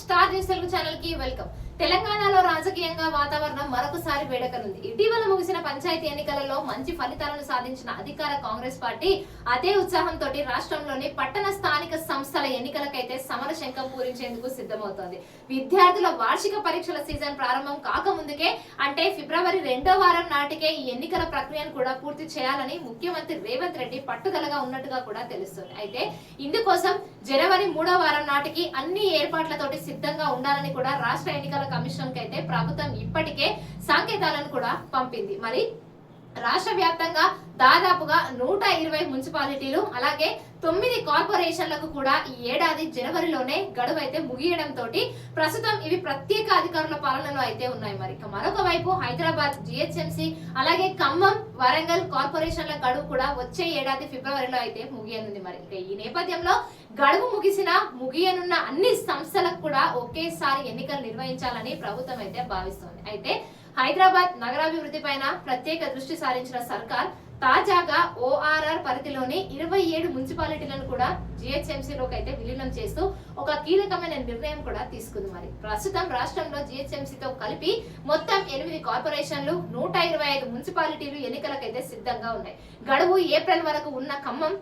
Star news Telugu ఛానల్కి welcome. తెలంగాణలో రాజకీయంగా వాతావరణం మరొకసారి వేడకనుంది ఇటీవల ముగిసిన పంచాయతీ ఎన్నికలలో మంచి ఫలితాలను సాధించిన అధికార కాంగ్రెస్ పార్టీ అదే ఉత్సాహంతో రాష్ట్రంలోని పట్టణ స్థానిక సంస్థల ఎన్నికలకైతే సమర శంఖం పూరించేందుకు సిద్ధమవుతోంది. విద్యార్థుల వార్షిక పరీక్షల సీజన్ ప్రారంభం కాకముందుకే అంటే ఫిబ్రవరి రెండో వారం నాటికే ఈ ఎన్నికల ప్రక్రియను కూడా పూర్తి చేయాలని ముఖ్యమంత్రి రేవంత్ రెడ్డి పట్టుదలగా ఉన్నట్టుగా కూడా తెలుస్తుంది. అయితే ఇందుకోసం జనవరి మూడో వారం నాటికి అన్ని ఏర్పాట్లతోటి సిద్ధంగా ఉండాలని కూడా రాష్ట్ర ఎన్నికల కమిషన్ కైతే అయితే ప్రభుత్వం ఇప్పటికే సంకేతాలను కూడా పంపింది. మరి రాష్ట్ర వ్యాప్తంగా దాదాపుగా నూట ఇరవై మున్సిపాలిటీలు అలాగే తొమ్మిది కార్పొరేషన్లకు కూడా ఈ ఏడాది జనవరిలోనే గడువు అయితే ముగియడంతో ప్రస్తుతం ఇవి ప్రత్యేక అధికారుల పాలనలో అయితే ఉన్నాయి మరి. మరొక వైపు హైదరాబాద్ జిహెచ్ఎంసీ అలాగే ఖమ్మం వరంగల్ కార్పొరేషన్ల గడువు కూడా వచ్చే ఏడాది ఫిబ్రవరిలో అయితే ముగియనుంది మరి. ఇక ఈ నేపథ్యంలో గడువు ముగిసిన ముగియనున్న అన్ని సంస్థలకు కూడా ఒకేసారి ఎన్నికలు నిర్వహించాలని ప్రభుత్వం అయితే భావిస్తోంది. అయితే హైదరాబాద్ నగరాభివృద్ధి పైన ప్రత్యేక దృష్టి సారించిన సర్కార్ తాజాగా ఓఆర్ఆర్ పరిధిలోని ఇరవై ఏడు మున్సిపాలిటీలను కూడా జిహెచ్ఎంసీలోకి అయితే విలీనం చేస్తూ ఒక కీలకమైన నిర్ణయం కూడా తీసుకుంది మరి. ప్రస్తుతం రాష్ట్రంలో జిహెచ్ఎంసీతో కలిపి మొత్తం ఎనిమిది కార్పొరేషన్లు నూట ఇరవై ఐదు మున్సిపాలిటీలు ఎన్నికలకైతే సిద్ధంగా ఉన్నాయి. గడువు ఏప్రిల్ వరకు ఉన్న ఖమ్మం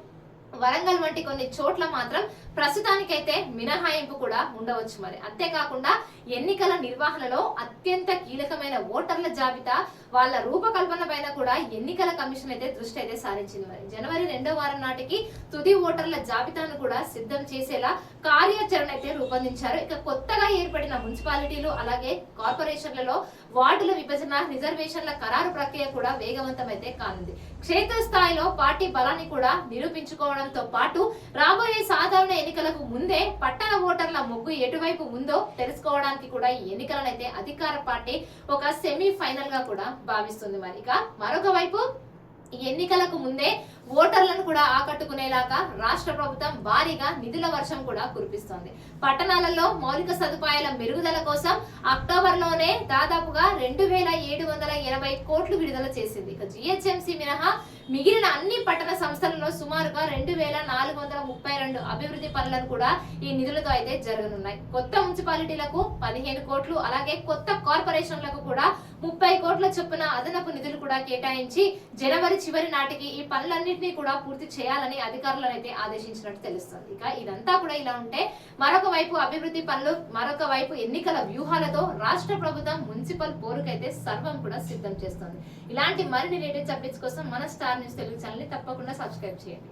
వరంగల్ వంటి కొన్ని చోట్ల మాత్రం ప్రస్తుతానికైతే మినహాయింపు కూడా ఉండవచ్చు మరి. అంతేకాకుండా ఎన్నికల నిర్వహణలో అత్యంత కీలకమైన ఓటర్ల జాబితా వాళ్ళ రూపకల్పన పైన కూడా ఎన్నికల కమిషన్ అయితే దృష్టి అయితే సారించింది మరి. జనవరి రెండో వారం నాటికి తుది ఓటర్ల జాబితాను కూడా సిద్ధం చేసేలా కార్యాచరణ అయితే రూపొందించారు. ఇక కొత్తగా ఏర్పడిన మున్సిపాలిటీలు అలాగే కార్పొరేషన్లలో వార్డుల విభజన రిజర్వేషన్ల ఖరారు ప్రక్రియ కూడా వేగవంతమైతే కానుంది. క్షేత్రస్థాయిలో పార్టీ బలాన్ని కూడా నిరూపించుకోవడంతో పాటు రాబోయే సాధారణ ఎన్నికలకు ముందే పట్టణ ఓటర్ల మొగ్గు ఎటువైపు ఉందో తెలుసుకోవడానికి కూడా ఈ ఎన్నికలనైతే అధికార పార్టీ ఒక సెమీ ఫైనల్గా కూడా భావిస్తుంది మరి. ఇక మరొక వైపు ఎన్నికలకు ముందే ఓటర్లను కూడా ఆకట్టుకునేలాగా రాష్ట్ర ప్రభుత్వం భారీగా నిధుల వర్షం కూడా కురిపిస్తోంది. పట్టణాలలో మౌలిక సదుపాయాల మెరుగుదల కోసం అక్టోబర్లోనే దాదాపుగా రెండు వేల ఏడు వందల ఎనభై కోట్లు విడుదల చేసింది. ఇక జిహెచ్ఎంసీ మినహా మిగిలిన అన్ని పట్టణ సంస్థలలో సుమారుగా రెండు వేల నాలుగు వందల ముప్పై రెండు అభివృద్ధి పనులను కూడా ఈ నిధులతో అయితే జరగనున్నాయి. కొత్త మున్సిపాలిటీలకు పదిహేను కోట్లు అలాగే కొత్త కార్పొరేషన్లకు కూడా ముప్పై కోట్ల చొప్పున అదనపు నిధులు కూడా కేటాయించి జనవరి చివరి నాటికి ఈ పనులన్నింటినీ కూడా పూర్తి చేయాలని అధికారులను అయితే ఆదేశించినట్టు తెలుస్తుంది. ఇక ఇదంతా కూడా ఇలా ఉంటే మరొక వైపు అభివృద్ధి పనులు మరొక వైపు ఎన్నికల వ్యూహాలతో రాష్ట్ర ప్రభుత్వం మున్సిపల్ పోరుకైతే సర్వం కూడా సిద్ధం చేస్తుంది. ఇలాంటి మరిన్ని లేటెస్ట్ అప్డేట్స్ కోసం మన స్టార్ న్యూస్ తెలుగు ఛానల్ని తప్పకుండా సబ్స్క్రైబ్ చేయండి.